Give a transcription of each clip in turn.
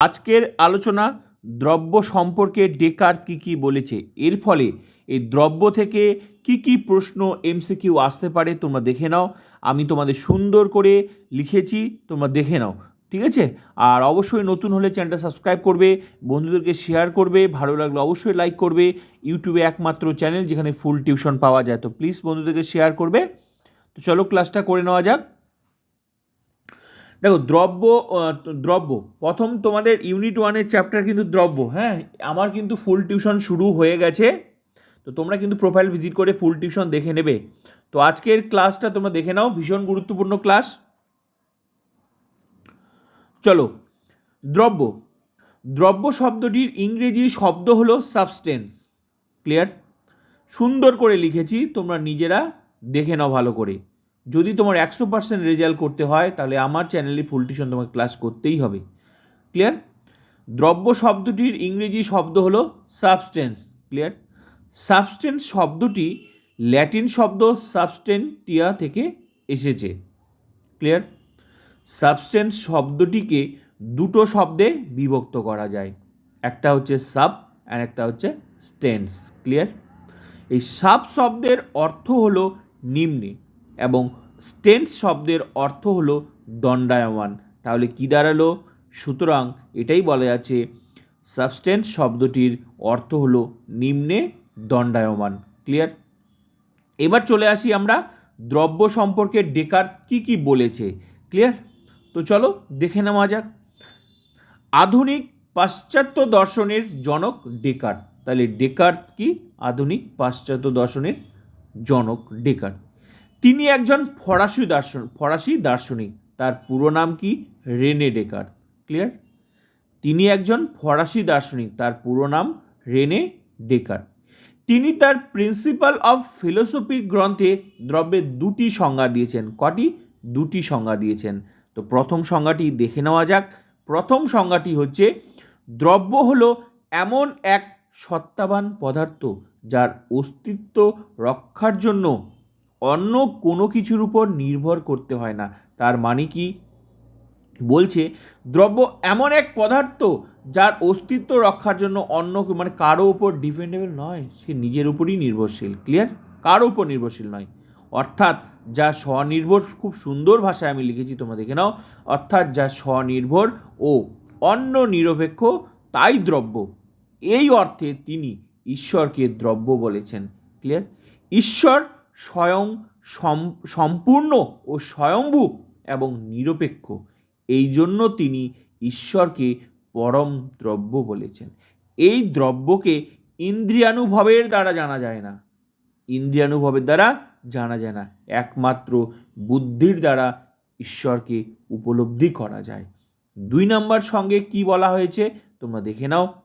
আজকের আলোচনা দ্রব্য সম্পর্কে ডেকার্ট কী কী বলেছে? এর ফলে এই দ্রব্য থেকে কি কি প্রশ্ন এমসিকিউ আসতে পারে তোমরা দেখে নাও। আমি তোমাদের সুন্দর করে লিখেছি, তোমরা দেখে নাও। ঠিক আছে? আর অবশ্যই নতুন হলে চ্যানেলটা সাবস্ক্রাইব করবে, বন্ধুদেরকে শেয়ার করবে, ভালো লাগলে অবশ্যই লাইক করবে। ইউটিউবে একমাত্র চ্যানেল যেখানে ফুল টিউশন পাওয়া যায়। তো প্লিজ বন্ধুদেরকে শেয়ার করবে। তো চলো ক্লাসটা করে নেওয়া যাক। দেখো, দ্রব্য দ্রব্য। প্রথম তোমাদের ইউনিট ওয়ানের চ্যাপ্টার কিন্তু দ্রব্য হ্যাঁ? আমার কিন্তু ফুল টিউশন শুরু হয়ে গেছে। তো তোমরা কিন্তু প্রোফাইল ভিজিট করে ফুল টিউশন দেখে নেবে। তো আজকের ক্লাসটা তোমরা দেখে নাও, ভীষণ গুরুত্বপূর্ণ ক্লাস চলো, দ্রব্য। দ্রব্য শব্দটির ইংরেজি শব্দ হলো সাবস্টেন্স ক্লিয়ার সুন্দর করে লিখেছি, তোমরা নিজেরা দেখে নাও ভালো করে। যদি তোমার একশো পার্সেন্ট রেজাল্ট করতে হয়, তাহলে আমার চ্যানেলে ফুল টিউশন তোমাকে ক্লাস করতেই হবে। ক্লিয়ার দ্রব্য শব্দটির ইংরেজি শব্দ হলো সাবস্টেন্স ক্লিয়ার সাবস্টেন্স শব্দটি ল্যাটিন শব্দ সাবস্টেন্টিয়া থেকে এসেছে। ক্লিয়ার সাবস্টেন্স শব্দটিকে দুটো শব্দে বিভক্ত করা যায়। একটা হচ্ছে সাব আর একটা হচ্ছে স্টেন্স ক্লিয়ার এই সাব শব্দের অর্থ হলো নিম্নে। এবং স্টেন্স শব্দের অর্থ হলো দণ্ডায়মান। তাহলে কী দাঁড়াল? সুতরাং এটাই বলা যাচ্ছে সাবস্টেন্স শব্দটির অর্থ হলো নিম্নে দণ্ডায়মান। ক্লিয়ার এবার চলে আসি আমরা দ্রব্য সম্পর্কে ডেকার কি কি বলেছে। ক্লিয়ার তো চলো দেখে নেওয়া যাক। আধুনিক পাশ্চাত্য দর্শনের জনক ডেকার তাহলে ডেকার কি? আধুনিক পাশ্চাত্য দর্শনের জনক ডেকার্ট তিনি একজন ফরাসি দার্শন, ফরাসি দার্শনিক। তার পুরো নাম কি? Rene Descartes clear? তিনি একজন ফরাসি দার্শনিক। তার পুরো নাম রেনে ডেকার তিনি তার প্রিন্সিপাল অফ ফিলোসফি গ্রন্থে দ্রব্যের দুটি সংজ্ঞা দিয়েছেন। কটি? দুটি সংজ্ঞা দিয়েছেন। তো প্রথম সংজ্ঞাটি দেখে নেওয়া যাক। প্রথম সংজ্ঞাটি হচ্ছে, দ্রব্য হলো এমন এক সত্তাবান পদার্থ যার অস্তিত্ব রক্ষার জন্য অন্য কোনো কিছুর উপর নির্ভর করতে হয় না। তার মানে কি? বলছে, দ্রব্য এমন এক পদার্থ যার অস্তিত্ব রক্ষার জন্য অন্য মানে কারও উপর ডিপেন্ডেবল নয়, সে নিজের উপরই নির্ভরশীল। ক্লিয়ার কারও উপর নির্ভরশীল নয়। অর্থাৎ যা স্বনির্ভর, খুব সুন্দর ভাষায় আমি লিখেছি, তোমরা দেখে নাও। অর্থাৎ যা স্বনির্ভর ও অন্য নিরপেক্ষ, তাই দ্রব্য। এই অর্থে তিনি ঈশ্বরকে দ্রব্য বলেছেন। ক্লিয়ার ঈশ্বর স্বয়ং সম- সম্পূর্ণ ও স্বয়ংভূ এবং নিরপেক্ষ। এই জন্য তিনি ঈশ্বরকে পরম দ্রব্য বলেছেন। এই দ্রব্যকে ইন্দ্রিয়ানুভবের দ্বারা জানা যায় না। ইন্দ্রিয়ানুভবের দ্বারা জানা যায় না। একমাত্র বুদ্ধির দ্বারা ঈশ্বরকে উপলব্ধি করা যায়। দুই নম্বর সঙ্গে কি বলা হয়েছে তোমরা দেখে নাও।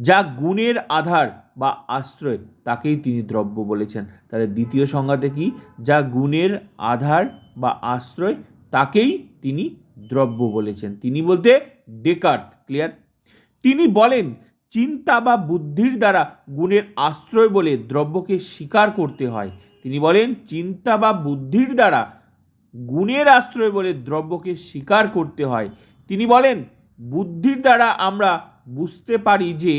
যা গুণের আধার বা আশ্রয়, তাকেই তিনি দ্রব্য বলেছেন। তাহলে দ্বিতীয় সংজ্ঞাতে কি? যা গুণের আধার বা আশ্রয়, তাকেই তিনি দ্রব্য বলেছেন। তিনি বলতে ডেকার্ট ক্লিয়ার? তিনি বলেন, চিন্তা বা বুদ্ধির দ্বারা গুণের আশ্রয় বলে দ্রব্যকে স্বীকার করতে হয়। তিনি বলেন, চিন্তা বা বুদ্ধির দ্বারা গুণের আশ্রয় বলে দ্রব্যকে স্বীকার করতে হয়। তিনি বলেন, বুদ্ধির দ্বারা আমরা বুঝতে পারি যে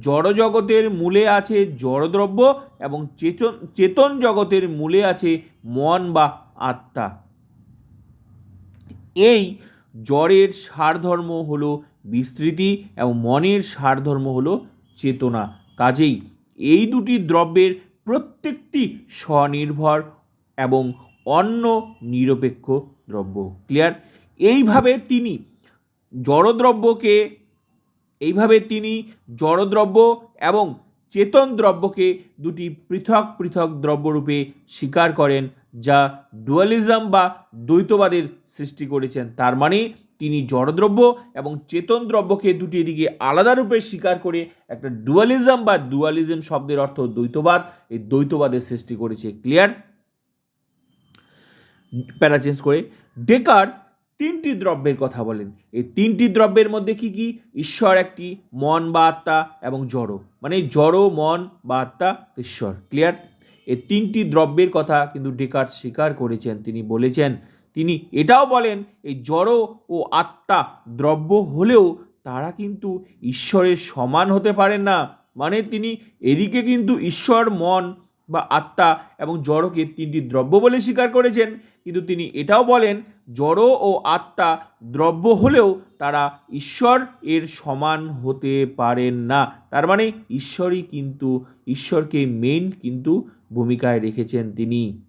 জড়জগতের মূলে আছে জড়দ্রব্য এবং চেতন চেতন জগতের মূলে আছে মন বা আত্মা। এই জড়ের সারধর্ম হলো বিস্তৃতি এবং মনের সারধর্ম হলো চেতনা। কাজেই এই দুটি দ্রব্যের প্রত্যেকটি স্বনির্ভর এবং অন্য নিরপেক্ষ দ্রব্য। ক্লিয়ার? এইভাবে তিনি জড়দ্রব্যকে এইভাবে তিনি জড়দ্রব্য এবং চেতন দ্রব্যকে দুটি পৃথক পৃথক দ্রব্যরূপে স্বীকার করেন, যা ডুয়ালিজম বা দ্বৈতবাদের সৃষ্টি করেছেন। তার মানে তিনি জড়দ্রব্য এবং চেতন দ্রব্যকে দুটি দিকে আলাদা রূপে স্বীকার করে একটা ডুয়ালিজম বা ডুয়ালিজম শব্দের অর্থ দ্বৈতবাদ, এই দ্বৈতবাদের সৃষ্টি করেছে। ক্লিয়ার প্যারা চেঞ্জ করে। ডেকার তিনটি দ্রব্যের কথা বলেন। এই তিনটি দ্রব্যের মধ্যে কি কি? ঈশ্বর একটি, মন বা আত্মা এবং জড় মানে জড় মন বা আত্মা, ঈশ্বর। ক্লিয়ার এই তিনটি দ্রব্যের কথা কিন্তু ডেকার্ট স্বীকার করেছেন। তিনি বলেছেন, তিনি এটাও বলেন, এই জড় ও আত্মা দ্রব্য হলেও তারা কিন্তু ঈশ্বরের সমান হতে পারেন না। মানে তিনি এদিকে কিন্তু ঈশ্বর, মন বা আত্মা এবং জড়কে তিনটি দ্রব্য বলে স্বীকার করেছেন। কিন্তু তিনি এটাও বলেন, জড় ও আত্মা দ্রব্য হলেও তারা ঈশ্বর এর সমান হতে পারেন না। তার মানে ঈশ্বরই কিন্তু, ঈশ্বরকে মেন কিন্তু ভূমিকায় রেখেছেন তিনি।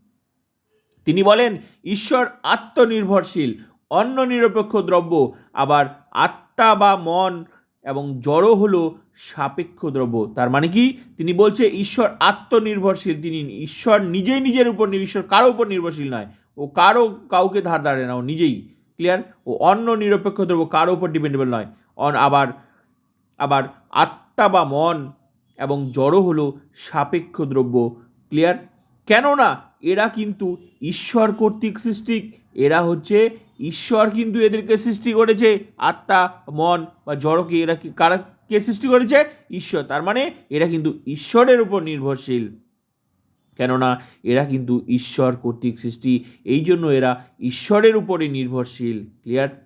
তিনি বলেন, ঈশ্বর আত্মনির্ভরশীল অন্য নিরপেক্ষ দ্রব্য, আবার আত্মা বা মন এবং জড় হলো সাপেক্ষ দ্রব্য। তার মানে কি? তিনি বলছে, ঈশ্বর আত্মনির্ভরশীল। তিনি ঈশ্বর নিজেই নিজের উপর ঈশ্বর কারও উপর নির্ভরশীল নয়। ও কারও কাউকে ধার ধারে না, ও নিজেই। ক্লিয়ার ও অন্য নিরপেক্ষ দ্রব্য কারও উপর ডিপেন্ডেবল নয়। অন- আবার আবার আত্মা বা মন এবং জড় হলো সাপেক্ষ দ্রব্য। ক্লিয়ার কেননা, এরা কিন্তু ঈশ্বর কর্তৃক সৃষ্টি এরা হচ্ছে ঈশ্বর কিন্তু এদেরকে সৃষ্টি করেছে, আত্মা, মন বা জড়কে এরা কি, কারা কে সৃষ্টি করেছে? ঈশ্বর। তার মানে এরা কিন্তু ঈশ্বরের উপর নির্ভরশীল। কেননা এরা কিন্তু ঈশ্বর কর্তৃক সৃষ্টি, এই জন্য এরা ঈশ্বরের উপরে নির্ভরশীল। ক্লিয়ার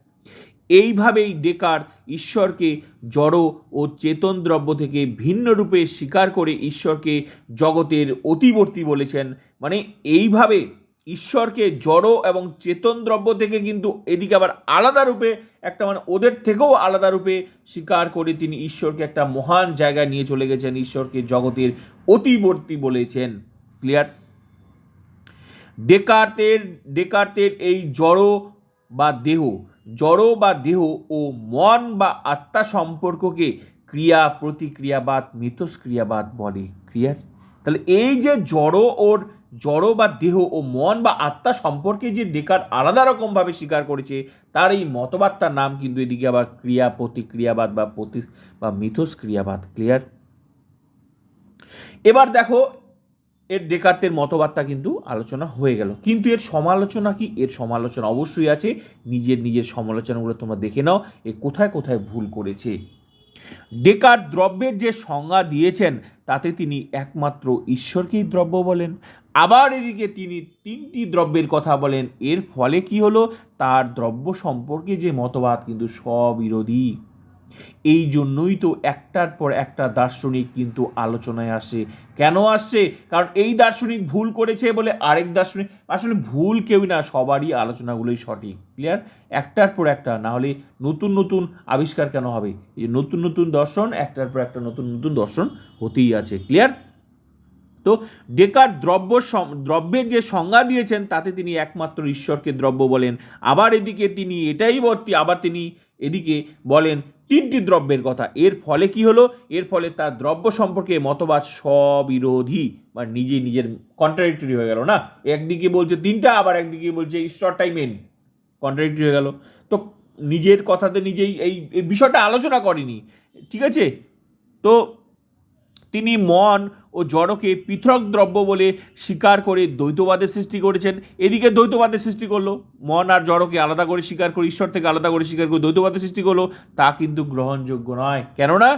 এইভাবেই ডেকার ঈশ্বরকে জড় ও চেতন দ্রব্য থেকে ভিন্ন রূপে স্বীকার করে ঈশ্বরকে জগতের অতিবর্তী বলেছেন। মানে এইভাবে ঈশ্বরকে জড় এবং চেতন দ্রব্য থেকে কিন্তু এদিকে আবার আলাদা রূপে একটা মানে ওদের থেকেও আলাদা রূপে স্বীকার করে তিনি ঈশ্বরকে একটা মহান জায়গায় নিয়ে চলে গেছেন, ঈশ্বরকে জগতের অতিবর্তী বলেছেন। ক্লিয়ার ডেকার্তের ডেকার্তের এই জড় বা দেহ, জড় বা দেহ ও মন বা আত্মা সম্পর্ককে ক্রিয়া প্রতিক্রিয়াবাদ মিথস্ক্রিয়াবাদ বলে। ক্রিয়ার তাহলে এই যে জড় ওর জড় বা দেহ ও মন বা আত্মা সম্পর্কে যে ডেকার আলাদা রকমভাবে স্বীকার করেছে, তার এই মতবাদটার নাম কিন্তু এদিকে আবার ক্রিয়া প্রতিক্রিয়াবাদ বা প্রতি বা মিথস্ক্রিয়াবাদ ক্লিয়ার এবার দেখো, এর ডেকার্তের মতবাদটা কিন্তু আলোচনা হয়ে গেল। কিন্তু এর সমালোচনা কি? এর সমালোচনা অবশ্যই আছে। নিজের নিজের সমালোচনাগুলো তোমরা দেখে নাও। এ কোথায় কোথায় ভুল করেছে? ডেকার দ্রব্যের যে সংজ্ঞা দিয়েছেন, তাতে তিনি একমাত্র ঈশ্বরকেই দ্রব্য বলেন। আবার এদিকে তিনি তিনটি দ্রব্যের কথা বলেন। এর ফলে কি হলো? তার দ্রব্য সম্পর্কে যে মতবাদ কিন্তু স্ববিরোধী এই জন্যই তো একটার পর একটা দার্শনিক কিন্তু আলোচনায় আসে। কেন আসছে কারণ এই দার্শনিক ভুল করেছে বলে আরেক দার্শনিক, আসলে ভুল কেউই না, সবারই আলোচনাগুলোই সঠিক। ক্লিয়ার একটার পর একটা, না হলে নতুন নতুন আবিষ্কার কেন হবে? এই নতুন নতুন দর্শন, একটার পর একটা নতুন নতুন দর্শন হতেই আছে। ক্লিয়ার তো ডেকার দ্রব্য দ্রব্যের যে সংজ্ঞা দিয়েছেন, তাতে তিনি একমাত্র ঈশ্বরকে দ্রব্য বলেন। আবার এদিকে তিনি এটাই বর্তি, আবার তিনি এদিকে বলেন তিনটি দ্রব্যের কথা। এর ফলে কি হলো? এর ফলে তার দ্রব্য সম্পর্কে মতবাদ স্ববিরোধী বা নিজে নিজের কন্ট্রাডিক্টরি হয়ে গেল না? একদিকে বলছে তিনটা, আবার একদিকে বলছে ঈশ্বরটাই মেন কন্ট্রাডিক্টরি হয়ে গেল। তো নিজের কথাতে নিজেই এই বিষয়টা আলোচনা করেনি। ঠিক আছে? তো তিনি মন ও জড়কে পৃথক দ্রব্য বলে স্বীকার করে দ্বৈতবাদের সৃষ্টি করেছেন। এদিকে দ্বৈতবাদের সৃষ্টি করল, মন আর জড়কে আলাদা করে স্বীকার করে, ঈশ্বর থেকে আলাদা করে স্বীকার করে দ্বৈতবাদের সৃষ্টি করল, তা কিন্তু গ্রহণযোগ্য নয়। কেননা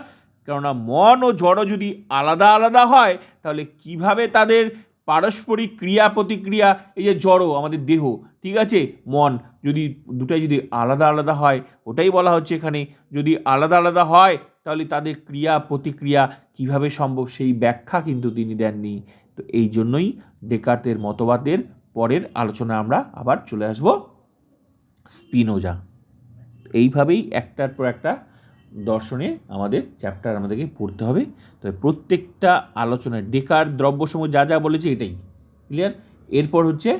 কেননা মন ও জড় যদি আলাদা আলাদা হয়, তাহলে কীভাবে তাদের পারস্পরিক ক্রিয়া, প্রতিক্রিয়া, এই যে জড়, আমাদের দেহ, ঠিক আছে? মন, যদি দুটাই যদি আলাদা আলাদা হয়, ওটাই বলা হচ্ছে এখানে। যদি আলাদা আলাদা হয়, তাহলে তাদের ক্রিয়া, প্রতিক্রিয়া কীভাবে সম্ভব, সেই ব্যাখ্যা কিন্তু তিনি দেননি। তো এই জন্যই ডেকার্তের মতবাদের পরের আলোচনা আমরা আবার চলে আসব। স্পিনোজা। এইভাবেই একটার পর একটা দর্শনে আমাদের চ্যাপ্টার আমাদেরকে পড়তে হবে। তবে প্রত্যেকটা আলোচনায় ডেকার দ্রব্যসমূহ যা যা বলেছে এটাই। ক্লিয়ার এরপর হচ্ছে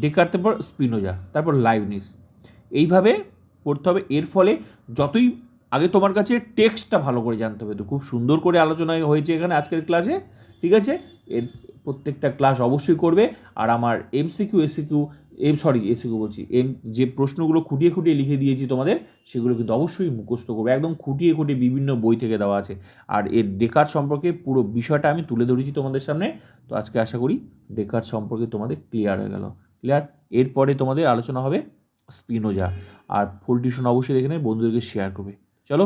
ডেকার, তারপর স্পিনোজা, তারপর লাইভনিস। এইভাবে পড়তে হবে। এর ফলে যতই আগে তোমার কাছে টেক্সটটা ভালো করে জানতে হবে। তো খুব সুন্দর করে আলোচনা হয়েছে এখানে আজকের ক্লাসে ঠিক আছে? এর প্রত্যেকটা ক্লাস অবশ্যই করবে। আর আমার MCQ SAQ M sorry SAQ বলছি এম যে প্রশ্নগুলো খুঁটিয়ে খুঁটিয়ে লিখে দিয়েছি তোমাদের, সেগুলো কিন্তু অবশ্যই মুখস্থ করবে। একদম খুঁটিয়ে খুঁটিয়ে বিভিন্ন বই থেকে দেওয়া আছে। আর এর ডেকার সম্পর্কে পুরো বিষয়টা আমি তুলে ধরেছি তোমাদের সামনে। তো আজকে আশা করি ডেকার সম্পর্কে তোমাদের ক্লিয়ার হয়ে গেল। ক্লিয়ার এরপরে তোমাদের আলোচনা হবে স্পিনোজা আর ফুল টিউশন অবশ্যই দেখে নেবে, বন্ধুদেরকে শেয়ার করবে। চলো